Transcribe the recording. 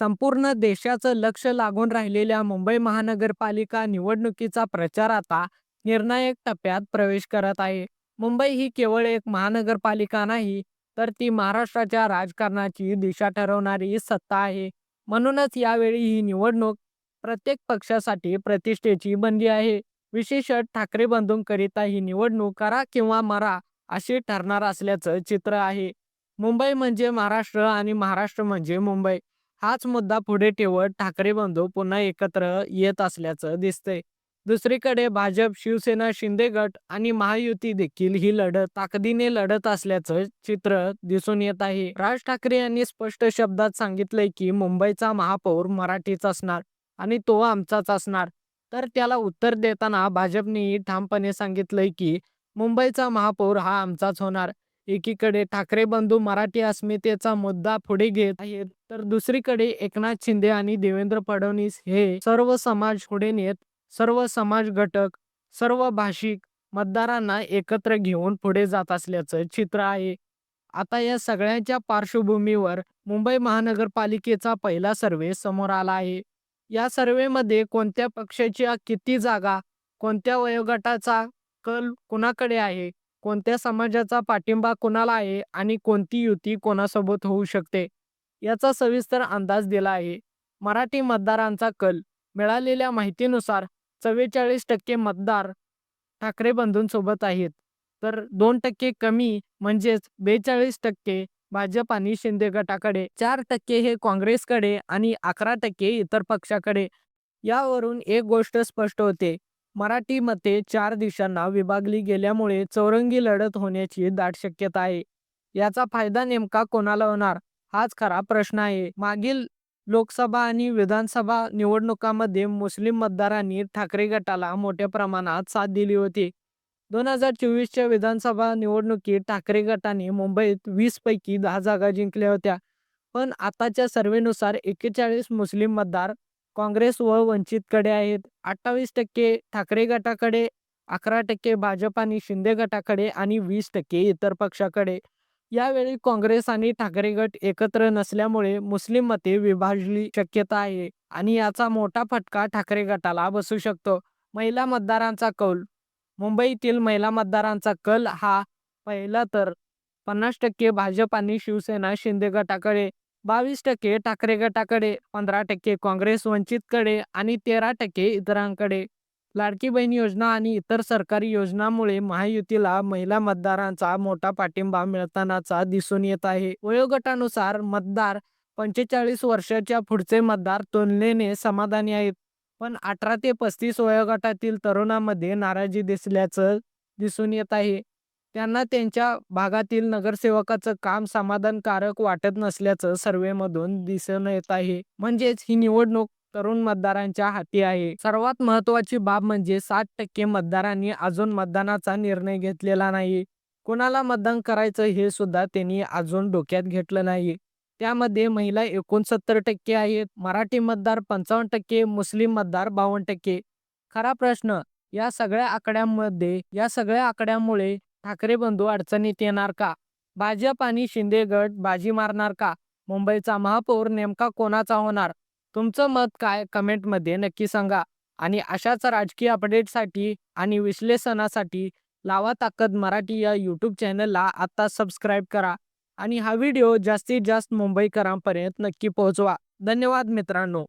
संपूर्ण देशाचं लक्ष लागून राहिलेल्या मुंबई महानगरपालिका निवडणुकीचा प्रचार आता निर्णायक टप्प्यात प्रवेश करत आहे. मुंबई ही केवळ एक महानगरपालिका नाही तर ती महाराष्ट्राच्या राजकारणाची दिशा ठरवणारी सत्ता आहे. म्हणूनच यावेळी ही निवडणूक प्रत्येक पक्षासाठी प्रतिष्ठेची बनली आहे. विशेषत ठाकरे बंधूंकरिता ही निवडणूक करा किंवा मरा अशी ठरणार असल्याचं चित्र आहे. मुंबई म्हणजे महाराष्ट्र आणि महाराष्ट्र म्हणजे मुंबई. हाच मुद्दा पुढे ठेवत ठाकरे बंधू पुन्हा एकत्र येत असल्याचं दिसतंय. दुसरीकडे भाजप शिवसेना शिंदे गट आणि महायुती देखील ही लढत ताकदीने लढत असल्याचं चित्र दिसून येत आहे. राज ठाकरे यांनी स्पष्ट शब्दात सांगितलंय की मुंबईचा महापौर मराठीच असणार आणि तो आमचाच असणार. तर त्याला उत्तर देताना भाजपनेही ठामपणे सांगितलंय की मुंबईचा महापौर हा आमचाच होणार. एकीकडे ठाकरे बंधू मराठी अस्मितेचा मुद्दा पुढे घेत आहेत. तर दुसरीकडे एकनाथ शिंदे आणि देवेंद्र फडणवीस हे सर्व समाज पुढे नेत सर्व समाज घटक सर्व भाषिक मतदारांना एकत्र घेऊन पुढे जात असल्याचं चित्र आहे. आता या सगळ्यांच्या पार्श्वभूमीवर मुंबई महानगरपालिकेचा पहिला सर्वे समोर आला आहे. या सर्वेमध्ये कोणत्या पक्षाच्या किती जागा कोणत्या वयोगटाचा कल कुणाकडे आहे कोणत्या समाजाचा पाठिंबा कोणाला आहे आणि कोणती युती कोणासोबत होऊ शकते? याचा सविस्तर अंदाज दिला आहे. मराठी मतदारांचा कल. मिळालेल्या माहितीनुसार चव्वेचाळीस टक्के मतदार ठाकरे बंधूंसोबत आहेत. तर दोन टक्के कमी म्हणजेच बेचाळीस टक्के भाजप आणि शिंदे गटाकडे चार टक्के हे काँग्रेसकडे आणि अकरा टक्के इतर पक्षाकडे. यावरून एक गोष्ट स्पष्ट होते. मराठी मते चार दिशांना विभागली गेल्यामुळे चौरंगी लढत होण्याची दाट शक्यता आहे. याचा फायदा नेमका कोणाला होणार? हाच खरा प्रश्न आहे. मागील लोकसभा आणि विधानसभा निवडणुकामध्ये मुस्लिम मतदारांनी ठाकरे गटाला मोठ्या प्रमाणात साथ दिली होती. दोन हजार चोवीसच्या विधानसभा निवडणुकीत ठाकरे गटाने मुंबईत वीस पैकी दहा जागा जिंकल्या होत्या. पण आताच्या सर्वेनुसार एक्केचाळीस मुस्लिम मतदार काँग्रेस व वंचितकडे आहेत. अठ्ठावीस टक्के ठाकरे गटाकडे अकरा टक्के भाजप आणि शिंदे गटाकडे आणि वीस टक्के इतर पक्षाकडे. यावेळी काँग्रेस आणि ठाकरे गट एकत्र नसल्यामुळे मुस्लिम मते विभाजली शक्यता आहे आणि याचा मोठा फटका ठाकरे गटाला बसू शकतो. महिला मतदारांचा कौल. मुंबईतील महिला मतदारांचा कल हा पहिला तर पन्नास टक्के भाजप आणि शिवसेना शिंदे गटाकडे बावीस टक्के ठाकरे गटाकडे पंधरा टक्के काँग्रेस वंचितकडे आणि तेरा टक्के इतरांकडे. लाडकी बहीण योजना आणि इतर सरकारी योजनांमुळे महायुतीला महिला मतदारांचा मोठा पाठिंबा मिळतानाचा दिसून येत आहे. वयोगटानुसार मतदार पंचेचाळीस वर्षाच्या पुढचे मतदार तुलनेने समाधानी आहेत. पण अठरा ते पस्तीस वयोगटातील तरुणांमध्ये नाराजी दिसल्याचं दिसून येत आहे. त्यांना त्यांच्या भागातील नगरसेवकाचं काम समाधानकारक वाटत नसल्याचं सर्वेमधून दिसून येत आहे. म्हणजेच ही निवडणूक तरुण मतदारांच्या हाती आहे. सर्वात महत्वाची बाब म्हणजे साठ टक्के मतदारांनी अजून मतदानाचा निर्णय घेतलेला नाही. कोणाला मतदान करायचं हे सुद्धा त्यांनी अजून डोक्यात घेतलं नाही. त्यामध्ये महिला एकोणसत्तर टक्के आहेत मराठी मतदार पंचावन्न टक्के मुस्लिम मतदार बावन्न टक्के. खरा प्रश्न या सगळ्या आकड्यांमध्ये या सगळ्या आकड्यांमुळे ठाकरे बंधू अडचणीत येणार का? भाजप आणि शिंदे गट बाजी मारणार का? मुंबईचा महापौर नेमका कोणाचा होणार? तुमचं मत काय कमेंटमध्ये नक्की सांगा. आणि अशाच राजकीय अपडेटसाठी आणि विश्लेषणासाठी लावा ताकद मराठी या यूट्यूब चॅनलला आत्ता सबस्क्राईब करा. आणि हा व्हिडिओ जास्तीत जास्त मुंबईकरांपर्यंत नक्की पोहोचवा. धन्यवाद मित्रांनो.